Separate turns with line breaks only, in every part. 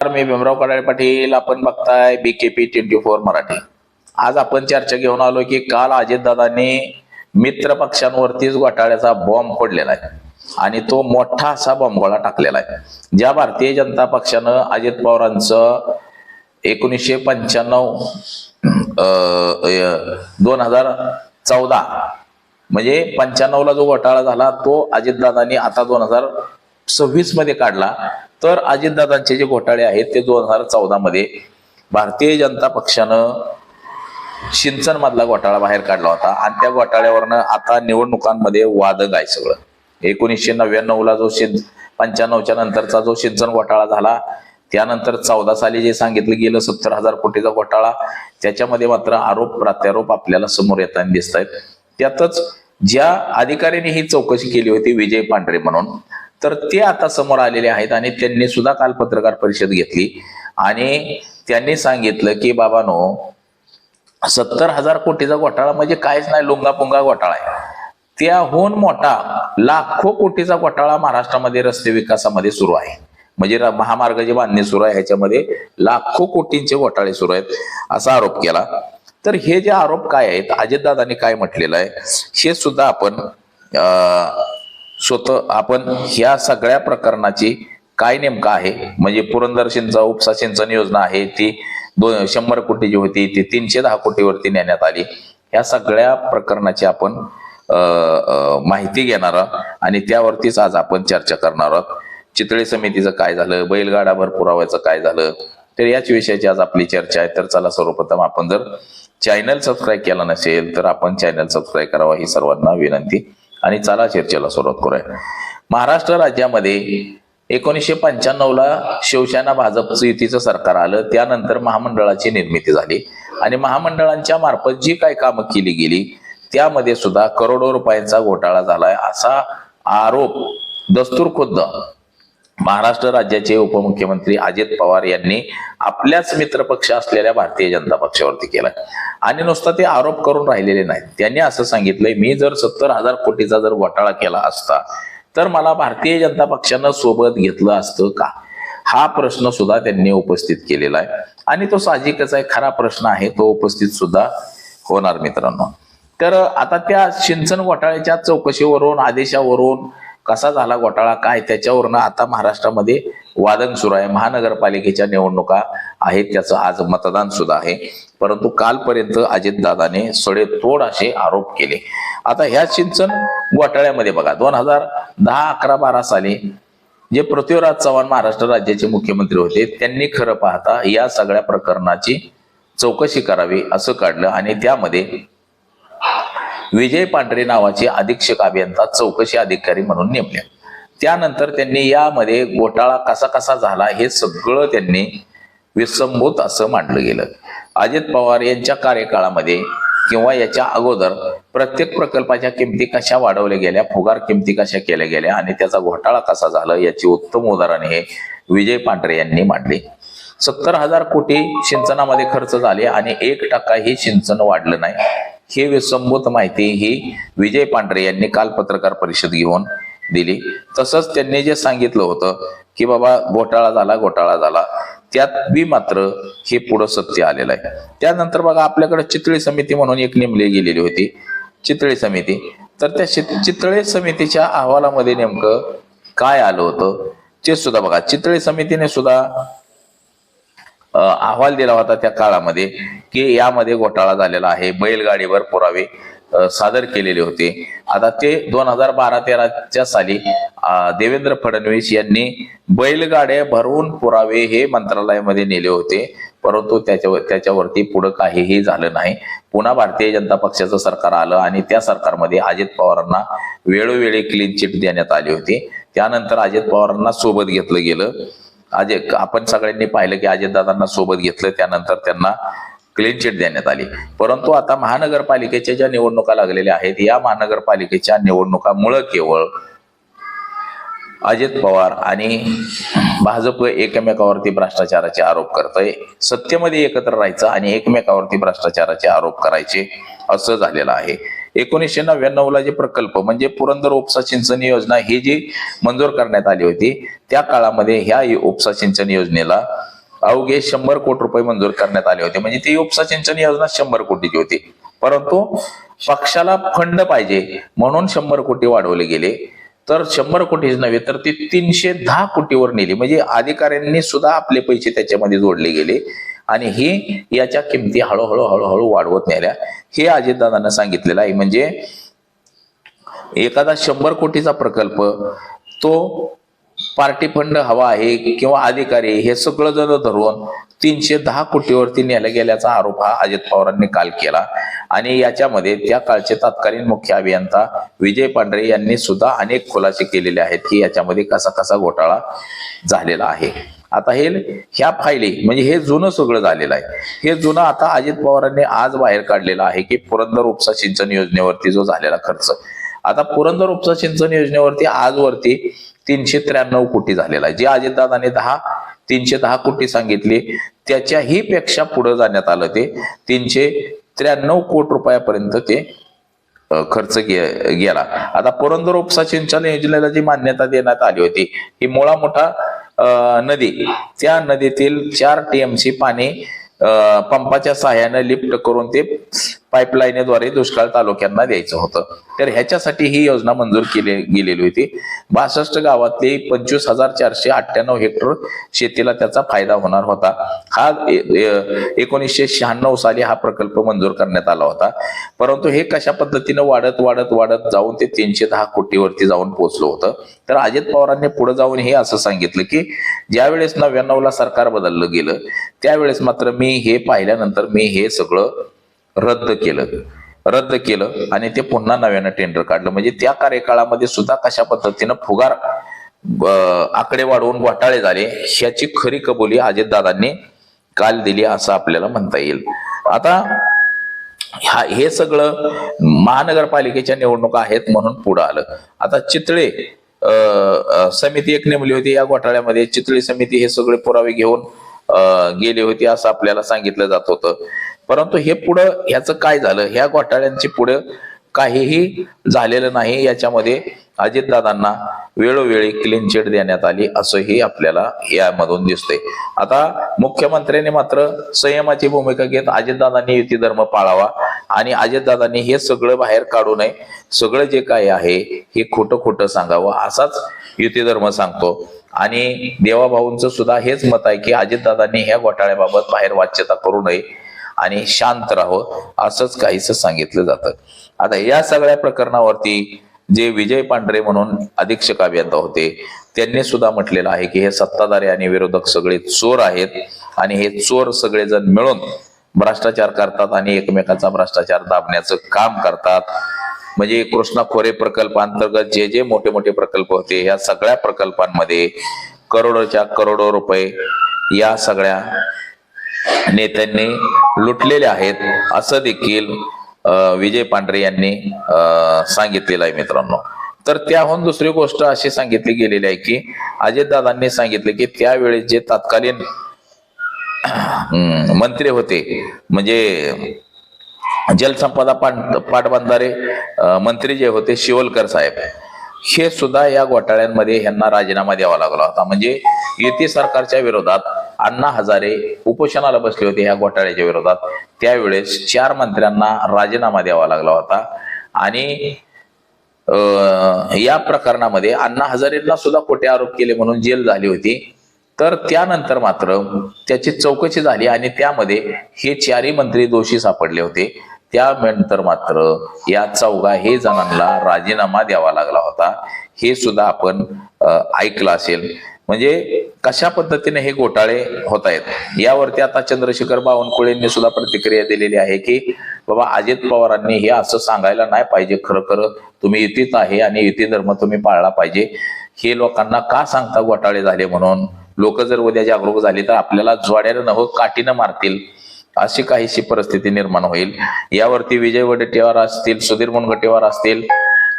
तर मी भीमराव कडाळे पाटील. आपण बघताय बीकेपी ट्वेंटी फोर मराठी. आज आपण चर्चा घेऊन आलो की काल अजितदादांनी मित्र पक्षांवरतीच घोटाळ्याचा बॉम्ब फोडलेला आहे. आणि तो मोठा असा बॉम्बगोळा टाकलेला आहे. ज्या भारतीय जनता पक्षानं अजित पवारांचं एकोणीसशे पंच्याण्णव दोन हजार चौदा म्हणजे पंच्याण्णवला जो घोटाळा झाला तो अजितदादांनी आता दोन हजार सव्वीसमध्ये काढला. तर अजितदादांचे जे घोटाळे आहेत ते दोन हजार चौदा मध्ये भारतीय जनता पक्षानं सिंचन मधला घोटाळा बाहेर काढला होता. आणि त्या घोटाळ्यावरनं आता निवडणुकांमध्ये वादग आहे सगळं. एकोणीसशे नव्याण्णव ला जो सिं पंच्याण्णवच्या नंतरचा जो सिंचन घोटाळा झाला त्यानंतर चौदा साली जे सांगितलं गेलं सत्तर हजार कोटीचा घोटाळा त्याच्यामध्ये मात्र आरोप प्रत्यारोप आपल्याला समोर येताना दिसत आहेत त्यातच ज्या अधिकाऱ्यांनी ही चौकशी केली होती विजय पांढरे म्हणून तर ते आता समोर आलेले आहेत आणि त्यांनी सुद्धा काल पत्रकार परिषद घेतली. आणि त्यांनी सांगितलं की बाबानो सत्तर हजार कोटीचा घोटाळा म्हणजे काहीच नाही लुंगापुंगा घोटाळा आहे. त्याहून मोठा लाखो कोटीचा घोटाळा महाराष्ट्रामध्ये रस्ते विकासामध्ये सुरू आहे. म्हणजे महामार्गाची बांधणी सुरू आहे ह्याच्यामध्ये लाखो कोटींचे घोटाळे सुरू आहेत असा आरोप केला. तर हे जे आरोप काय आहेत अजितदादांनी काय म्हटलेलं आहे हे सुद्धा आपण स्वतः आपण ह्या सगळ्या प्रकरणाची काय नेमकं आहे? म्हणजे पुरंदर सिंचा उपसा सिंचन योजना आहे ती दोन शंभर कोटीची होती ती तीनशे दहा कोटीवरती नेण्यात आली. या सगळ्या प्रकरणाची आपण माहिती घेणार आहोत आणि त्यावरतीच आज आपण चर्चा करणार आहोत. चितळे समितीचं काय झालं बैलगाडा पुराव्याचं काय झालं तर याच विषयाची आज आपली चर्चा आहे. तर चला सर्वप्रथम आपण जर चॅनल सबस्क्राईब केला नसेल तर आपण चॅनल सबस्क्राईब करावा ही सर्वांना विनंती. आणि चला चर्चेला सुरुवात करूया. महाराष्ट्र राज्यामध्ये एकोणीसशे पंच्याण्णवला शिवसेना भाजपचं युतीचं सरकार आलं त्यानंतर महामंडळाची निर्मिती झाली. आणि महामंडळांच्या मार्फत जी काय कामं केली गेली त्यामध्ये सुद्धा करोडो रुपयांचा घोटाळा झालाय असा आरोप दस्तूर खुद्द महाराष्ट्र राज्याचे उपमुख्यमंत्री अजित पवार यांनी आपल्याच मित्रपक्ष असलेल्या भारतीय जनता पक्षावरती केलाय आणि नुसता ते आरोप करून राहिलेले नाहीत. त्यांनी असं सांगितलंय मी जर सत्तर हजार कोटीचा जर घोटाळा केला असता तर मला भारतीय जनता पक्षानं सोबत घेतलं असतं का? हा प्रश्न सुद्धा त्यांनी उपस्थित केलेला आहे. आणि तो साहजिकच आहे खरा प्रश्न आहे तो उपस्थित सुद्धा होणार मित्रांनो. तर आता त्या सिंचन घोटाळ्याच्या चौकशीवरून आदेशावरून कसा झाला घोटाळा काय त्याच्यावरनं आता महाराष्ट्रामध्ये वादन सुरू आहे महानगरपालिकेच्या निवडणुका आहेत त्याचं आज मतदान सुद्धा आहे. परंतु कालपर्यंत अजितदादाने सडेतोड असे आरोप केले. आता ह्या सिंचन घोटाळ्यामध्ये बघा दोन हजार दहा अकरा बारा साली जे पृथ्वीराज चव्हाण महाराष्ट्र राज्याचे मुख्यमंत्री होते त्यांनी खरं पाहता या सगळ्या प्रकरणाची चौकशी करावी असं काढलं आणि त्यामध्ये विजय पांढरे नावाचे अधीक्षक अभियंता चौकशी अधिकारी म्हणून नेमले. त्यानंतर त्यांनी यामध्ये घोटाळा कसा कसा झाला हे सगळं त्यांनी विसंभूत असं मांडलं गेलं. अजित पवार यांच्या कार्यकाळामध्ये किंवा याच्या अगोदर प्रत्येक प्रकल्पाच्या किमती कशा वाढवल्या गेल्या फुगार किमती कशा केल्या गेल्या आणि त्याचा घोटाळा कसा झाला याची उत्तम उदाहरण हे विजय पांढरे यांनी मांडले. सत्तर हजार कोटी सिंचनामध्ये खर्च झाले आणि एक टक्काही सिंचन वाढलं नाही. हे विसंभूत माहिती ही विजय पांढरे यांनी काल पत्रकार परिषद घेऊन दिली. तसंच त्यांनी जे सांगितलं होतं की बाबा घोटाळा झाला घोटाळा झाला. त्यात बी मात्र हे पुढं सत्य आलेलं आहे. त्यानंतर बघा आपल्याकडे चितळी समिती म्हणून एक नेमली गेलेली होती चितळी समिती. तर त्या चितळी चितळे समितीच्या अहवालामध्ये नेमकं काय आलं होतं ते सुद्धा बघा. चितळे समितीने सुद्धा अहवाल दिला होता त्या काळामध्ये की यामध्ये घोटाळा झालेला आहे बैलगाडीवर पुरावे सादर केलेले होते. आता ते दोन हजार बारा तेराच्या साली देवेंद्र फडणवीस यांनी बैलगाड्या भरवून पुरावे हे मंत्रालयामध्ये नेले होते. परंतु त्याच्या त्याच्यावरती पुढं काहीही झालं नाही. पुन्हा भारतीय जनता पक्षाचं सरकार आलं आणि त्या सरकारमध्ये अजित पवारांना वेळोवेळी क्लीन चिट देण्यात आली होती. त्यानंतर अजित पवारांना सोबत घेतलं गेलं. अजय आपण सगळ्यांनी पाहिलं की अजितदादांना सोबत घेतलं त्यानंतर त्यांना क्लीन चिट देण्यात आली. परंतु आता महानगरपालिकेच्या ज्या निवडणुका लागलेल्या आहेत या महानगरपालिकेच्या निवडणुकामुळं केवळ अजित पवार आणि भाजप एकमेकावरती भ्रष्टाचाराचे आरोप करतय. सत्तेमध्ये एकत्र राहायचं आणि एकमेकावरती भ्रष्टाचाराचे आरोप करायचे असं झालेलं आहे. एकोणीसशे नव्याण्णवला जे प्रकल्प म्हणजे पुरंदर उपसा सिंचन योजना ही जी मंजूर करण्यात आली होती त्या काळामध्ये ह्या उपसा सिंचन योजनेला अवघे शंभर कोटी रुपये मंजूर करण्यात आले होते. म्हणजे ती उपसा सिंचन योजना शंभर कोटीची होती. परंतु पक्षाला फंड पाहिजे म्हणून शंभर कोटी वाढवले गेले. तर शंभर कोटीच नव्हे तर ती तीनशे दहा कोटीवर नेली. म्हणजे अधिकाऱ्यांनी सुद्धा आपले पैसे त्याच्यामध्ये जोडले गेले. आणि ही याच्या किमती हळूहळू हळूहळू वाढवत नेल्या. हे अजितदादांना सांगितलेलं आहे. म्हणजे एखादा शंभर कोटीचा प्रकल्प तो पार्टी फंड हवा आहे किंवा अधिकारी हे सगळं जण धरून तीनशे दहा कोटीवरती नेला गेल्याचा आरोप हा अजित पवारांनी काल केला. आणि याच्यामध्ये त्या काळचे तत्कालीन मुख्य अभियंता विजय पांढरे यांनी सुद्धा अनेक खुलासे केलेले आहेत. की याच्यामध्ये कसा कसा घोटाळा झालेला आहे. आता हे ह्या फायली म्हणजे हे जुनं सगळं झालेलं आहे. हे जुनं आता अजित पवारांनी आज बाहेर काढलेलं आहे की पुरंदर उपसा सिंचन योजनेवरती जो झालेला खर्च. आता पुरंदर उपसा सिंचन योजनेवरती आजवरती तीनशे त्र्याण्णव कोटी झालेला आहे. जे अजितदादाने दहा तीनशे दहा कोटी सांगितले त्याच्याही पेक्षा पुढे जाण्यात आलं ते तीनशे त्र्याण्णव कोटी रुपयापर्यंत ते खर्च गे- गेला. आता पुरंदर उपसा सिंचन योजनेला जी मान्यता देण्यात आली होती ही मुळा मोठा नदी. त्या नदीतील चार टीएमसी पाणी अ, पंपाच्या सहाय्याने लिफ्ट करून ते पाईपलाईनद्वारे दुष्काळ तालुक्यांना द्यायचं होतं. तर ह्याच्यासाठी ही योजना मंजूर केली गेलेली होती. बासष्ट गावातले पंचवीस हजार चारशे अठ्ठ्याण्णव हेक्टर शेतीला त्याचा फायदा होणार होता. हा एकोणीसशे शहाण्णव साली हा प्रकल्प मंजूर करण्यात आला होता. परंतु हे कशा पद्धतीनं वाढत वाढत वाढत जाऊन ते तीनशे दहा कोटीवरती जाऊन पोहोचलं होतं. तर अजित पवारांनी पुढे जाऊन हे असं सांगितलं की ज्यावेळेस नव्याण्णवला सरकार बदललं गेलं त्यावेळेस मात्र मी हे पाहिल्यानंतर मी हे सगळं रद्द केलं. रद्द केलं आणि ते पुन्हा नव्यानं टेंडर काढलं. म्हणजे त्या कार्यकाळामध्ये सुद्धा कशा पद्धतीनं फुगार आकडे वाढवून घोटाळे झाले ह्याची खरी कबुली अजितदादांनी काल दिली असं आपल्याला म्हणता येईल. आता ह्या हे सगळं महानगरपालिकेच्या निवडणुका आहेत म्हणून पुढं आलं. आता चितळे समिती एक नेमली होती. या घोटाळ्यामध्ये चितळी समिती हे सगळे पुरावे घेऊन गेली होती असं आपल्याला सांगितलं जात होतं. परंतु हे पुढं ह्याचं काय झालं? ह्या घोटाळ्यांची पुढं काहीही झालेलं नाही. याच्यामध्ये अजितदादांना वेळोवेळी क्लीन चिट देण्यात आली असंही आपल्याला यामधून दिसते आता मुख्यमंत्र्यांनी मात्र संयमाची भूमिका घेत अजितदादांनी युती धर्म पाळावा आणि अजितदादांनी हे सगळं बाहेर काढू नये. सगळं जे काय आहे हे खोटं खोटं सांगावं असाच युती धर्म सांगतो. आणि देवाभाऊंचं सुद्धा हेच मत आहे की अजितदादांनी ह्या घोटाळ्याबाबत बाहेर वाच्यता करू नये आणि शांत राहावं असंच काहीच सांगितलं जातं. आता या सगळ्या प्रकरणावरती जे विजय पांढरे म्हणून अधीक्षक अभियंता होते त्यांनी सुद्धा म्हटलेलं आहे की हे सत्ताधारी आणि विरोधक सगळे चोर आहेत आणि हे चोर सगळेजण मिळून भ्रष्टाचार करतात आणि एकमेकांचा भ्रष्टाचार दाबण्याचं काम करतात. म्हणजे कृष्णा खोरे प्रकल्पांतर्गत जे जे मोठे मोठे प्रकल्प होते या सगळ्या प्रकल्पांमध्ये करोडोच्या करोडो रुपये या सगळ्या नेत्यांनी लुटलेले आहेत असं देखील अं, विजय पांढरे यांनी सांगितलेलं आहे मित्रांनो. तर त्याहून दुसरी गोष्ट अशी सांगितली गेलेली आहे की अजितदादांनी सांगितले की त्यावेळेस जे तत्कालीन हम्म, मंत्री होते म्हणजे जलसंपदा पाट पाटबंधारे मंत्री जे होते शिवलकर साहेब हे सुद्धा या घोटाळ्यांमध्ये यांना राजीनामा द्यावा लागला होता. म्हणजे युती सरकारच्या विरोधात अण्णा हजारे उपोषणाला बसले होते ह्या घोटाळ्याच्या विरोधात. त्यावेळेस चार मंत्र्यांना राजीनामा द्यावा लागला होता. आणि या प्रकरणामध्ये अण्णा हजारेंना सुद्धा खोटे आरोप केले म्हणून जेल झाली होती. तर त्यानंतर मात्र त्याची चौकशी झाली आणि त्यामध्ये हे चारही मंत्री दोषी सापडले होते. त्यानंतर मात्र या चौघा हे जणांना राजीनामा द्यावा लागला होता. हे सुद्धा आपण ऐकलं असेल. म्हणजे कशा पद्धतीने हे घोटाळे होत आहेत? यावरती आता चंद्रशेखर बावनकुळेंनी सुद्धा प्रतिक्रिया दिलेली आहे की बाबा अजित पवारांनी हे असं सांगायला नाही पाहिजे. खरं खरं तुम्ही युतीत आहे आणि युती धर्म तुम्ही पाळला पाहिजे. हे लोकांना का सांगता घोटाळे झाले म्हणून? लोक जर उद्या जागरूक झाली तर आपल्याला जोड्यानं हो काठीनं मारतील. अशी काहीशी परिस्थिती निर्माण होईल. यावरती विजय वडेट्टीवार असतील सुधीर मुनगटीवार असतील.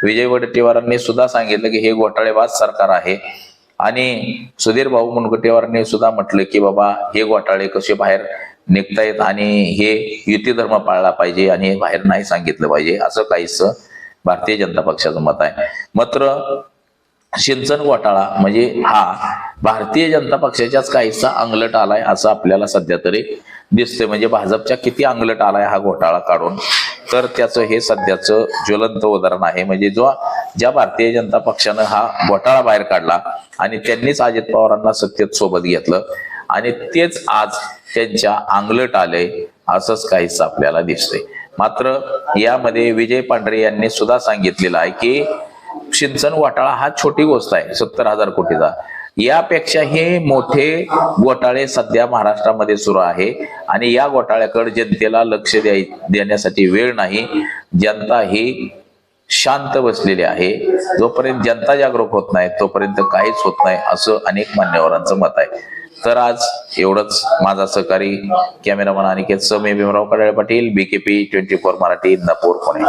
विजय वडेट्टीवारांनी सुद्धा सांगितलं की हे घोटाळेबाज सरकार आहे. आणि सुधीर भाऊ मुनगटीवारांनी सुद्धा म्हटलं की बाबा हे घोटाळे कसे बाहेर निघतायत आणि हे युती धर्म पाळला पाहिजे आणि हे बाहेर नाही सांगितलं पाहिजे असं काहीच भारतीय जनता पक्षाचं मत आहे. मात्र सिंचन घोटाळा म्हणजे हा भारतीय जनता पक्षाच्याच काहीसा अंगलट आलाय असं आपल्याला सध्या तरी दिसतंय. म्हणजे भाजपच्या किती अंगलट आलाय हा घोटाळा काढून. तर त्याचं हे सध्याचं ज्वलंत उदाहरण आहे. म्हणजे जो ज्या भारतीय जनता पक्षानं हा घोटाळा बाहेर काढला आणि त्यांनीच अजित पवारांना सत्तेत सोबत घेतलं आणि तेच आज त्यांच्या अंगलट आले असंच काहीच आपल्याला दिसतंय. मात्र यामध्ये विजय पांढरे यांनी सुद्धा सांगितलेलं आहे की सिंचन घोटाळा हा छोटी गोष्ट आहे सत्तर हजार कोटीचा. यापेक्षा हे मोठे घोटाळे सध्या महाराष्ट्रामध्ये सुरू आहे. आणि या घोटाळ्याकडे जनतेला लक्ष द्याय देण्यासाठी वेळ नाही. जनता ही शांत बसलेली आहे. जोपर्यंत जनता जागरूक होत नाही तोपर्यंत काहीच होत नाही असं अनेक मान्यवरांचं मत आहे. तर आज एवढंच. माझा सहकारी cameraman Aniket Sami Bhimrao Kadale Patil BKP twenty four Marathi Indapur Pune.